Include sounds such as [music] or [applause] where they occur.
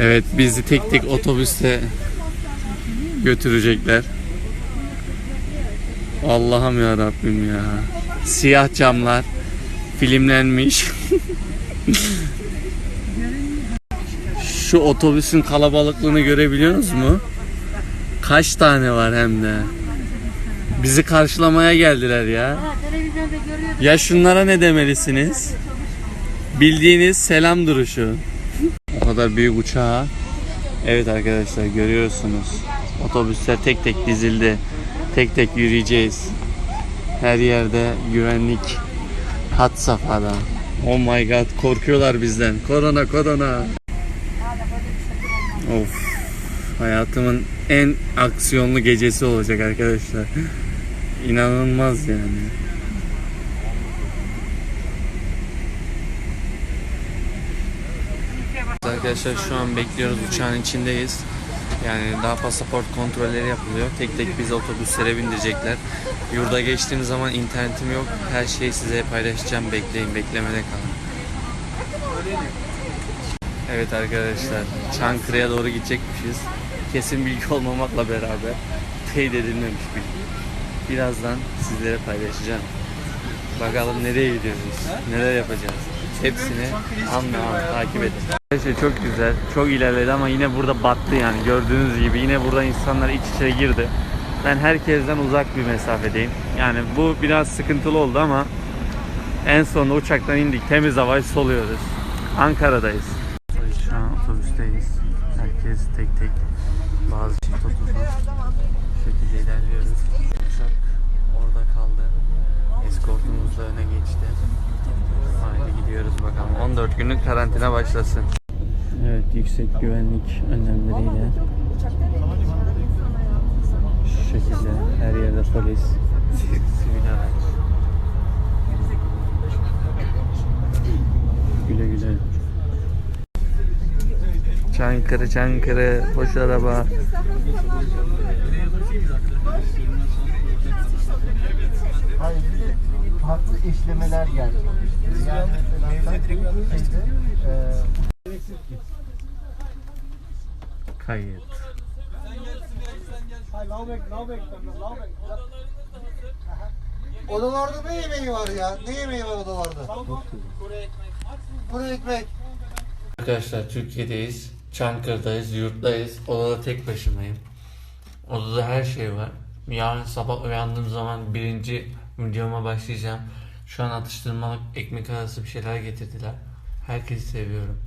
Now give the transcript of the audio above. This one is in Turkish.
Evet bizi tek tek otobüste götürecekler. Allah'ım ya Rabbim ya. Siyah camlar filmlenmiş. [laughs] Şu otobüsün kalabalıklığını görebiliyorsunuz mu? Kaç tane var hem de. Bizi karşılamaya geldiler ya. Ya şunlara ne demelisiniz? Bildiğiniz selam duruşu. O kadar büyük uçağa. Evet arkadaşlar görüyorsunuz. Otobüsler tek tek dizildi. Tek tek yürüyeceğiz. Her yerde güvenlik hat safhada. Oh my god korkuyorlar bizden. Korona korona. Of. Hayatımın en aksiyonlu gecesi olacak arkadaşlar. İnanılmaz yani. Arkadaşlar şu an bekliyoruz uçağın içindeyiz. Yani daha pasaport kontrolleri yapılıyor. Tek tek bizi otobüslere bindirecekler. Yurda geçtiğim zaman internetim yok. Her şeyi size paylaşacağım. Bekleyin, beklemede kalın. Evet arkadaşlar, Çankırı'ya doğru gidecekmişiz. Kesin bilgi olmamakla beraber teyit edilmemiş bilgi. Birazdan sizlere paylaşacağım. Bakalım nereye gidiyoruz, neler yapacağız. Hepsini anla an takip edin. Her şey çok güzel, çok ilerledi ama yine burada battı yani gördüğünüz gibi yine burada insanlar iç içe girdi. Ben herkesten uzak bir mesafedeyim. Yani bu biraz sıkıntılı oldu ama en sonunda uçaktan indik, temiz havayı soluyoruz. Ankara'dayız. Şu an otobüsteyiz. Herkes tek tek bazı çift oturdu. 14 günlük karantina başlasın. Evet yüksek güvenlik önlemleriyle şu şekilde her yerde polis. Güle güle. Çankırı Çankırı boş araba. Hayır, farklı işlemeler gerçekleştiriyor. Yani mesela sen şeyde, e, Kayıt. Odalarda ne yemeği var ya? Ne yemeği var odalarda? Kuru ekmek. Arkadaşlar Türkiye'deyiz. Çankırı'dayız, yurttayız. Odada tek başımayım. Odada her şey var. Yarın sabah uyandığım zaman birinci videoma başlayacağım. Şu an atıştırmalık ekmek arası bir şeyler getirdiler. Herkesi seviyorum.